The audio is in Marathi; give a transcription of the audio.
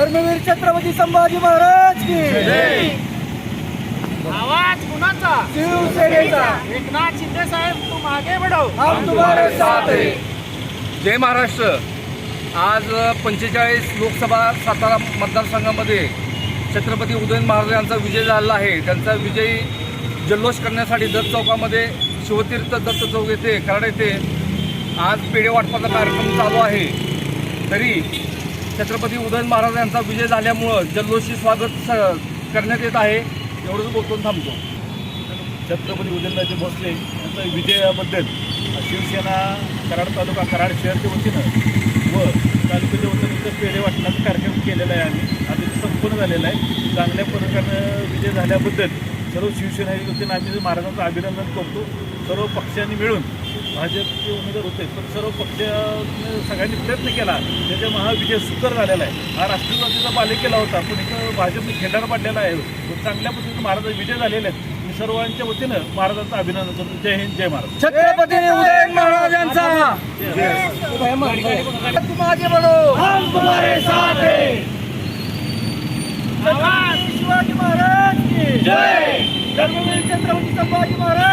धर्मवीर छत्रपती संभाजी महाराज की आवाज कुणाचा? शिवसेनेचा. एकनाथ शिंदे साहेब तू मागे बढव हम तुम्हारे साथ है. जय महाराष्ट्र. आज पंचेचाळीस लोकसभा सातारा मतदारसंघामध्ये छत्रपती उदयन महाराज यांचा विजय झालेला आहे. त्यांचा विजयी जल्लोष करण्यासाठी दत्त चौकामध्ये शिवतीर्थ दत्त चौक येथे कराड येथे आज पेढे वाटपाचा कार्यक्रम चालू आहे. तरी छत्रपती उदयन महाराज यांचा विजय झाल्यामुळं जल्लोषी स्वागत स- करण्यात येत आहे. एवढंच बोलून थांबतो. छत्रपती उदयनराजे भोसले यांच्या विजयाबद्दल शिवसेना कराड तालुका कराड शहरच्या वतीनं व तालुक्याच्या वतीनं इथं पेढे वाटण्याचा कार्यक्रम केलेला आहे आम्ही आता संपूर्ण झालेला आहे. चांगल्या प्रकारे विजय झाल्याबद्दल सर्व शिवसेनेच्या वतीनं आम्ही महाराजांचं अभिनंदन करतो. सर्व पक्षांनी मिळून भाजपचे उमेदवार होते पण सर्व पक्षाने सगळ्यांनी प्रयत्न केला. त्याच्यामुळे हा विजय सुकर झालेला आहे. हा राष्ट्रवादीचा पाले केला होता पण इथं भाजपने खेळाडा पाडलेला आहे. पण चांगल्या पद्धतीने महाराज विजय झालेले आहेत. मी सर्वांच्या वतीनं महाराजांचं अभिनंदन करतो. जय हिंद जय महाराज. छत्रपती उदयन महाराज यांचा तुम आगे बढ़ो हम तुम्हारे साथ है छत्रपती शिवाजी महाराज